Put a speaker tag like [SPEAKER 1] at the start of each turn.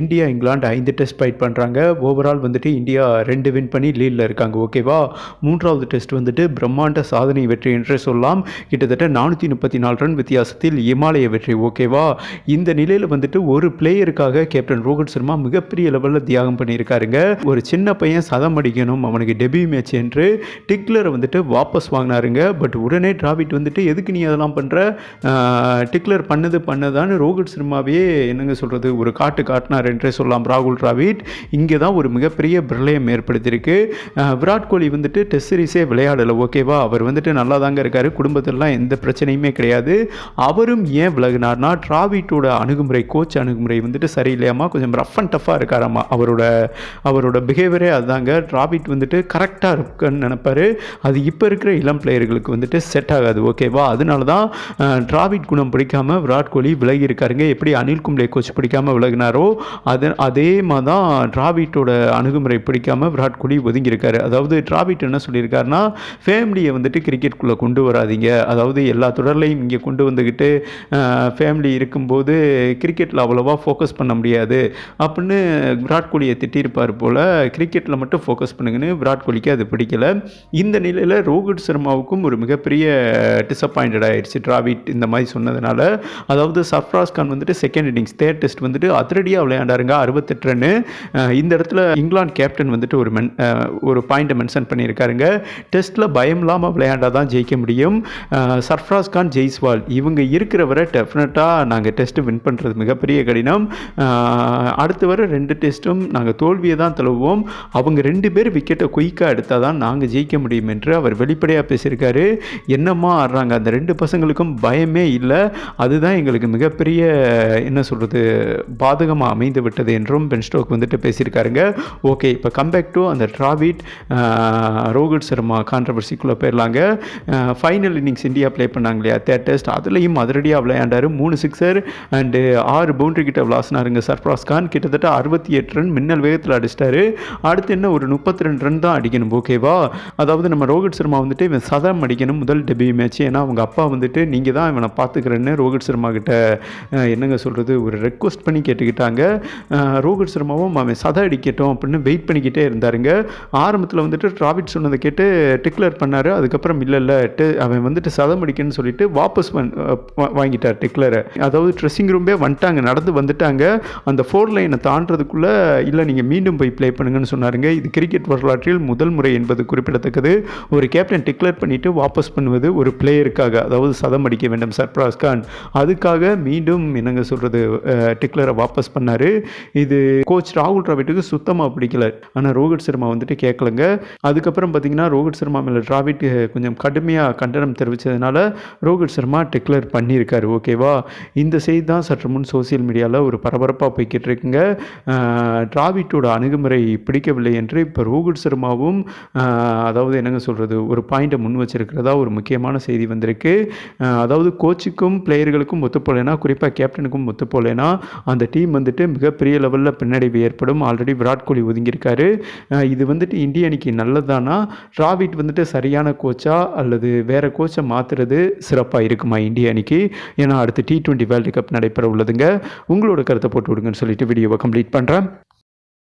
[SPEAKER 1] India England ஐந்து test fight பண்ணுறாங்க overall வந்துட்டு இந்தியா ரெண்டு வின் பண்ணி லீடில் இருக்காங்க. ஓகேவா மூன்றாவது டெஸ்ட் வந்துட்டு பிரம்மாண்ட சாதனை வெற்றி என்று சொல்லலாம். கிட்டத்தட்ட நானூற்றி முப்பத்தி நாலு ரன் வித்தியாசத்தில் இமாலய வெற்றி. ஓகேவா இந்த நிலையில் வந்துட்டு ஒரு பிளேயருக்காக கேப்டன் ரோஹித் சர்மா மிகப்பெரிய லெவலில் தியாகம் பண்ணியிருக்காருங்க. ஒரு சின்ன பையன் சதம் அடிக்கணும் அவனுக்கு டெபியூ மேட்ச் என்று டிக்லரை வந்துட்டு வாபஸ் வாங்கினாருங்க. பட் உடனே டிராவிட் வந்துட்டு எதுக்கு நீ அதெல்லாம் பண்ணுற டிக்லர் பண்ணது பண்ணதான்னு ரோஹித் சர்மாவே என்னங்க சொல்கிறது ஒரு காட்டு காட்டினார். என்றே சொல்லலாம். ராகுல் டிராவிட் இங்கே தான் ஒரு மிகப்பெரிய பிரளயம் ஏற்படுத்தியிருக்கு. விராட் கோலி வந்துட்டு டெஸ்ட் சீரீஸே விளையாடலை ஓகேவா அவர் வந்துட்டு நல்லா தாங்க இருக்கார். குடும்பத்திலலாம் எந்த பிரச்சனையுமே கிடையாது. அவரும் ஏன் விலகினார்னா டிராவிட்டோட அணுகுமுறை கோச் அணுகுமுறை வந்துட்டு சரியில்லையாமா கொஞ்சம் ரஃப் அண்ட் டஃப்பாக இருக்காராமா அவரோட அவரோட பிஹேவியரே அதுதாங்க டிராவிட் வந்துட்டு கரெக்டாக இருக்குன்னு நினைப்பாரு. அது இப்போ இருக்கிற இளம் பிளேயர்களுக்கு வந்துட்டு செட் ஆகாது ஓகேவா அதனால தான் டிராவிட் குணம் பிடிக்காம விராட் கோலி விலகி இருக்காருங்க. எப்படி அனில் கும்ளே கோச் பிடிக்காம விலகினாரோ அது அதே மாதிரி தான் டிராவிட்டோட அணுகுமுறை பிடிக்காமல் விராட் கோலி ஒதுங்கியிருக்காரு. அதாவது டிராவிட் என்ன சொல்லியிருக்காருன்னா ஃபேமிலியை வந்துட்டு கிரிக்கெட்டுக்குள்ளே கொண்டு வராதீங்க. அதாவது எல்லா தொடர்லையும் இங்கே கொண்டு வந்துக்கிட்டு ஃபேமிலி இருக்கும்போது கிரிக்கெட்டில் அவ்வளோவா ஃபோக்கஸ் பண்ண முடியாது. அப்படின்னு விராட் கோலியை திட்டியிருப்பார் போல் கிரிக்கெட்டில் மட்டும் ஃபோக்கஸ் பண்ணுங்கன்னு விராட் கோலிக்கு அது பிடிக்கல. இந்த நிலையில் ரோஹித் சர்மாவுக்கும் ஒரு மிகப்பெரிய டிசப்பாயிண்டட் ஆயிடுச்சு டிராவிட் இந்த மாதிரி சொன்னதுனால. அதாவது சர்ஃப்ராஸ் கான் வந்துட்டு செகண்ட் இன்னிங்ஸ் தேர்ட் டெஸ்ட் வந்துட்டு அதிரடியாக விளையாண்டாருங்க. அறுபத்தெட்டு ரன்னு. இந்த இடத்துல இங்கிலாந்து கேப்டன் வந்துட்டு ஒரு மென் ஒரு பாயிண்ட்டை மென்ஷன் பண்ணியிருக்காருங்க. டெஸ்ட்டில் பயம் இல்லாமல் விளையாண்டா தான் ஜெயிக்க முடியும். சர்ஃப்ராஸ் கான் ஜெய்ஸ்வால். இவங்க இருக்கிற வரை டெஃபினட்டாக நாங்கள் டெஸ்ட்டு வின் பண்ணுறது மிகப்பெரிய கடினம். அடுத்து வர ரெண்டு டெஸ்ட்டும் நாங்கள் தோல்வியை தான் தழுவோம் அவங்க ரெண்டு பேர் விக்கெட்டை குயிக்காக எடுத்தால் தான் நாங்கள் ஜெயிக்க முடியும் என்று அவர் வெளிப்படையாக பேசியிருக்காரு. என்னம்மா ஆடுறாங்க? அந்த ரெண்டு பசங்களுக்கும் பயமே இல்லை. அதுதான் எங்களுக்கு மிகப்பெரிய என்ன சொல்கிறது பாதகமாக அமைந்து விட்டது என்றும் பென் ஸ்டோக் வந்துட்டு பேசியிருக்காருங்க. ஓகே இப்போ கம்பேக் டு அந்த டிராவிட் ரோஹித் சர்மா கான்ட்ரவர்சிக்குள்ளே போயிடலாங்க ஃபைனல் இன்னிங்ஸ் இந்தியா ப்ளே பண்ணாங்க இல்லையா? தேர்ட் டெஸ்ட் அதுலேயும் அதிரடியாக விளையாண்டார். மூணு சிக்ஸர் அண்டு ஆறு பவுண்டரி கிட்ட விளாசினாருங்க சர்ஃப்ராஸ் கான். கிட்டத்தட்ட அறுபத்தி எட்டு ரன் மின்னல் வேகத்தில் அடிச்சிட்டாரு. அடுத்து என்ன? ஒரு முப்பத்தி ரெண்டு ரன் தான் அடிக்கணும். ஓகேவா அதாவது நம்ம ரோஹித் சர்மா வந்துட்டு இவன் சதம் அடிக்கணும் முதல் டெபியூ மேட்ச் ஏன்னா அவங்க அப்பா வந்துட்டு நீங்கள் தான் இவனை பார்த்துக்கிறேன்னு ரோஹித் சர்மா கிட்ட என்னங்க சொல்கிறது ஒரு ரெக்வஸ்ட் பண்ணி கேட்டுக்கிட்டாங்க. ரோஹித் சர்மாவும் அவன் சதை அடிக்கட்டும் அப்படின்னு வெயிட் பண்ணிக்கிட்டே இருந்தாருங்க. ஆரம்பத்தில் வந்துட்டு டிராவிட் சொன்னதை கேட்டு டிக்ளேர் பண்ணார். அதுக்கப்புறம் இல்லை இல்லை அவன் வந்துட்டு சதம் அடிக்கன்னு சொல்லிட்டு வாபஸ் வந் வாங்கிட்டார் டிக்ளரை அதாவது ட்ரெஸ்ஸிங் ரூம்பே வந்துட்டாங்க நடந்து வந்துட்டாங்க. அந்த ஃபோர் லைனை தாண்டதுக்குள்ளே இல்லை நீங்கள் மீண்டும் போய் ப்ளே பண்ணுங்கன்னு சொன்னாருங்க. இது கிரிக்கெட் வரலாற்றில் முதல் முறை என்பது குறிப்பிடத்தக்கது. ஒரு கேப்டன் டிக்ளேர் பண்ணிவிட்டு வாபஸ் பண்ணுவது ஒரு பிளேயருக்காக அதாவது சதம் அடிக்க வேண்டும் சர்ப்ராஸ் கான். அதுக்காக மீண்டும் என்னங்க சொல்கிறது டிக்ளரை வாபஸ் பண்ணார். இது கோச் ராகுல் டிராவிட்டுக்கு சுத்தமாக பிடிக்கல. ஆனால் ரோஹித் சர்மா வந்துட்டு கேட்கலங்க அதுக்கப்புறம் பார்த்தீங்கன்னா ரோஹித் சர்மா மேலே டிராவிட் கொஞ்சம் கடுமையாக கண்டனம் தெரிவித்ததுனால ரோஹித் சர்மா டிக்ளேர் பண்ணியிருக்காரு ஓகேவா இந்த செய்தி தான் சற்று முன் சோசியல் மீடியாவில் ஒரு பரபரப்பாக போய்கிட்டு இருக்குங்க. டிராவிட்டோட அணுகுமுறை பிடிக்கவில்லை என்று இப்போ ரோஹித் சர்மாவும் அதாவது என்னங்க சொல்கிறது ஒரு பாயிண்ட்டை முன் வச்சிருக்கிறதா ஒரு முக்கியமான செய்தி வந்திருக்கு. அதாவது கோச்சுக்கும் பிளேயர்களுக்கும் ஒத்துப்போலைனா குறிப்பாக கேப்டனுக்கும் ஒத்துப்போலைனா அந்த டீம் வந்துட்டு மிகப்பெரிய லெவலில் பின்னடைவு ஏற்படும். ஆல்ரெடி விராட் கோலி ஒதுங்கியிருக்காரு. இது வந்துட்டு இந்திய அணிக்கு நல்லதானா? டிராவிட் வந்துட்டு சரியான கோச்சா அல்லது வேற கோச்சை மாற்றுறது சிறப்பாக இருக்குமா இந்திய அணிக்கு? ஏன்னா அடுத்து டி ட்வெண்ட்டி வேர்ல்டு கப் நடைபெற உள்ளதுங்க. உங்களோட கருத்தை போட்டு விடுங்கன்னு சொல்லிட்டு வீடியோவை கம்ப்ளீட் பண்ணுறேன்